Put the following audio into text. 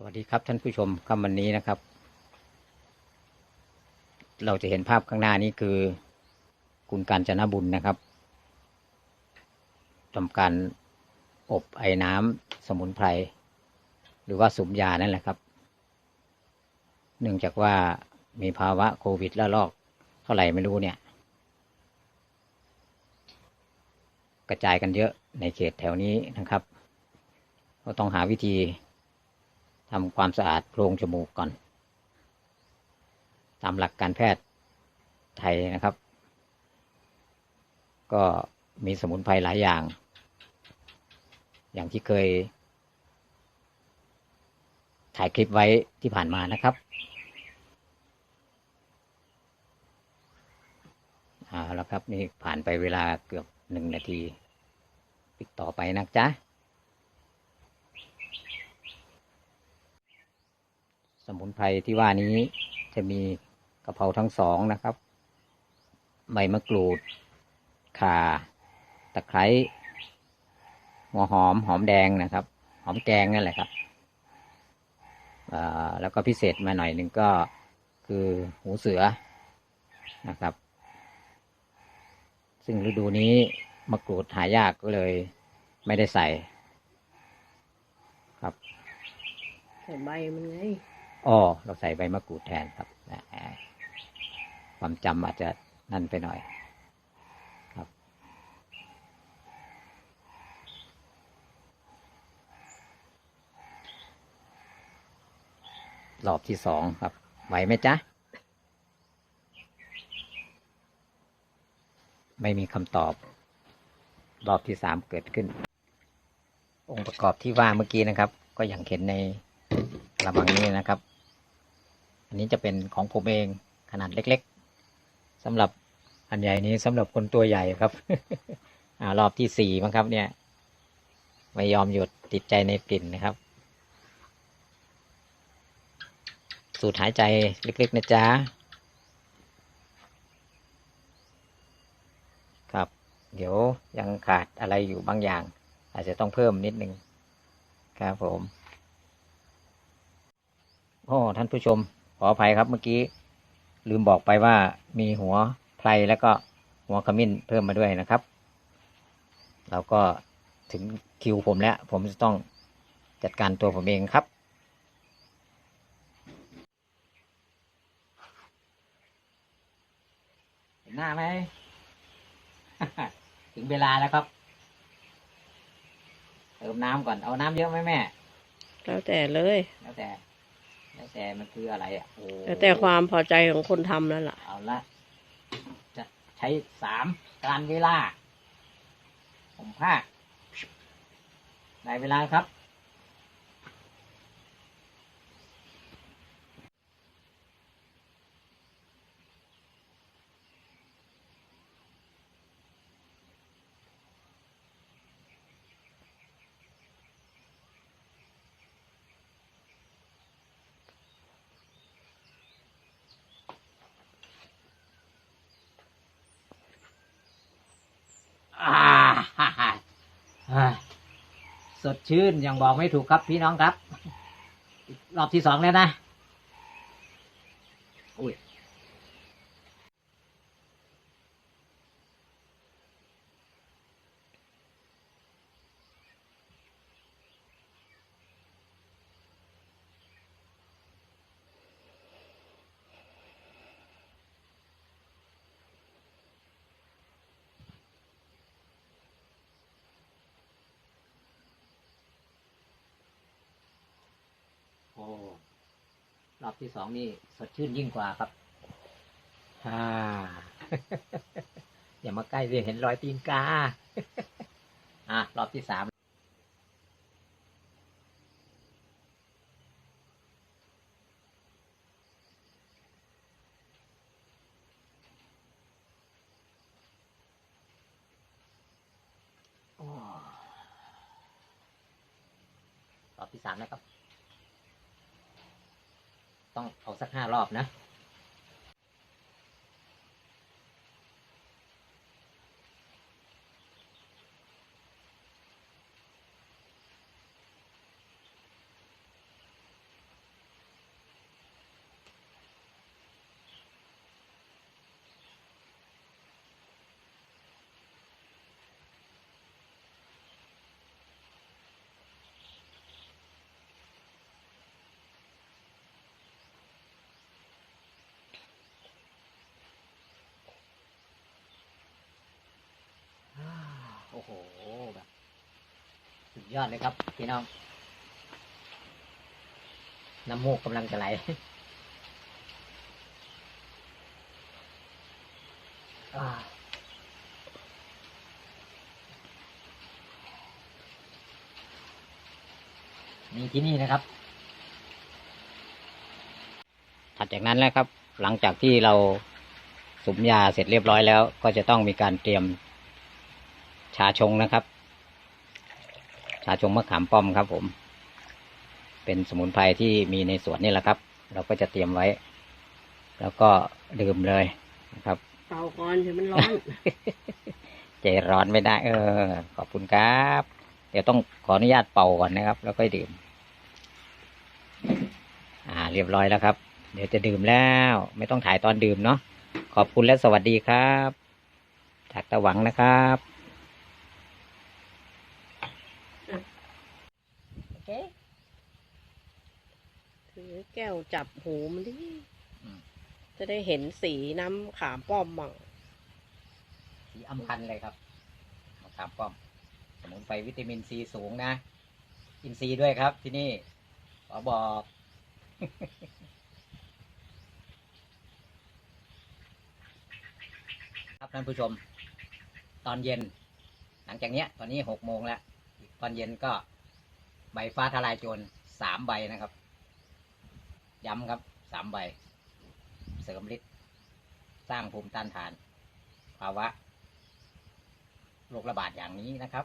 สวัสดีครับท่านผู้ชมคำวันนี้นะครับ เราจะเห็นภาพข้างหน้านี้คือ คุณการจนบุญนะครับทำการอบไอ้น้ำสมุนไพร หรือว่าสุมยานั่นแหละครับ เนื่องจากว่ามีภาวะโควิดระลอกเท่าไหร่ไม่รู้เนี่ย กระจายกันเยอะในเขตแถวนี้นะครับ ก็ต้องหาวิธี ทำความสะอาดโพรงจมูกก่อน ตามหลักการแพทย์ไทยนะครับ ก็มีสมุนไพรหลายอย่าง อย่างที่เคย ถ่ายคลิปไว้ที่ผ่านมานะครับเอาล้วครับนี่ผ่านไปเวลาเกือบหนึ่งนาทีติดต่อไปนะจ๊ะ สมุนไพรที่ว่านี้จะมีกะเพราทั้งสองนะครับ ใบมะกรูด ข่า ตะไคร้หัวหอมหอมแดงนะครับ หอมแกงนั่นแหละครับแล้วก็พิเศษมาหน่อยหนึ่งก็คือหูเสือนะครับ ซึ่งฤดูนี้มะกรูดหายากก็เลยไม่ได้ใส่ ครับ ใส่ใบมันไง อ๋อเราใส่ใบมะกรูดแทนครับความจำอาจจะนั่นไปหน่อยครับรอบที่สองครับ ไหวไหมจ๊ะ ไม่มีคำตอบ รอบที่สามเกิดขึ้น องค์ประกอบที่ว่าเมื่อกี้นะครับ ก็อย่างเห็นในระมังนี้นะครับ อันนี้จะเป็นของผมเองขนาดเล็กๆสำหรับอันใหญ่นี้สำหรับคนตัวใหญ่ครับอ่ารอบที่สี่มั้งครับ เนี่ย ไม่ยอมหยุดติดใจในกลิ่นนะครับ สูดหายใจเล็กๆนะจ๊ะครับ เดี๋ยวยังขาดอะไรอยู่บางอย่าง อาจจะต้องเพิ่มนิดนึงครับผมโอ้ท่านผู้ชม ขออภัยครับเมื่อกี้ ลืมบอกไปว่ามีหัวไพรแล้วก็หัวขมิ้นเพิ่มมาด้วยนะครับ เราก็ถึงคิวผมแล้ว ผมจะต้องจัดการตัวผมเองครับ เห็นหน้าไหม ถึงเวลาแล้วครับ เติมน้ำก่อน เอาน้ำเยอะไหมแม่ แล้วแต่เลย แล้วแต่ แล้วแต่มันคืออะไรอะโอ้แล้วแต่ความพอใจของคนทำนั่นแหละเอาละจะใช้สามการเวลา ผมภาคได้เวลาครับ อ่าฮ่าฮ่าอ่าส ดชื่นยังบอกไม่ถูกครับพี่น้องครับ รอบที่สองแล้วนะ อบที่สองนี่สดชื่นยิ่งกว่าครับฮ่าอย่ามาใกล้เลยเห็นรอยตีนกา อะ รอบที่สามโอ้รอบที่สามนะครับ ต้องเอาสักห้ารอบนะ โหแบบสุดยอดเลยครับ พี่น้อง น้ำมูกกำลังจะไหลอ่านี่ที่นี่นะครับ ถัดจากนั้นแล้วครับ หลังจากที่เราสุมยาเสร็จเรียบร้อยแล้ว ก็จะต้องมีการเตรียม ชาชงนะครับ ชาชงมะขามป้อมครับผม เป็นสมุนไพรที่มีในสวนนี่แหละครับ เราก็จะเตรียมไว้ แล้วก็ดื่มเลยนะครับ เป่าก่อนถึงมันร้อน ใจร้อนไม่ได้ เออ ขอบคุณครับ เดี๋ยวต้องขออนุญาตเป่าก่อนนะครับ แล้วก็ดื่ม อ่า เรียบร้อยแล้วครับ เดี๋ยวจะดื่มแล้ว ไม่ต้องถ่ายตอนดื่มเนาะ ขอบคุณและสวัสดีครับ จากตะหวังนะครับ โอเค ถือแก้ว จับหูมันดิอืมจะได้เห็นสีน้ำขามป้อมมั่งสีอัมพันธ์เลยครับมะขามป้อมสมุนไพรวิตามินซีสูงนะอินซีย์ด้วยครับที่นี่ขอบอกครับท่านผู้ชม ตอนเย็น หลังจากเนี้ย ตอนนี้หกโมงแล้วอีกตอนเย็นก็ใบฟ้าทลายโจรสามใบนะครับ ย้ำครับสามใบ เสริมฤทธิ์สร้างภูมิต้านทาน ภาวะโรคระบาดอย่างนี้นะครับ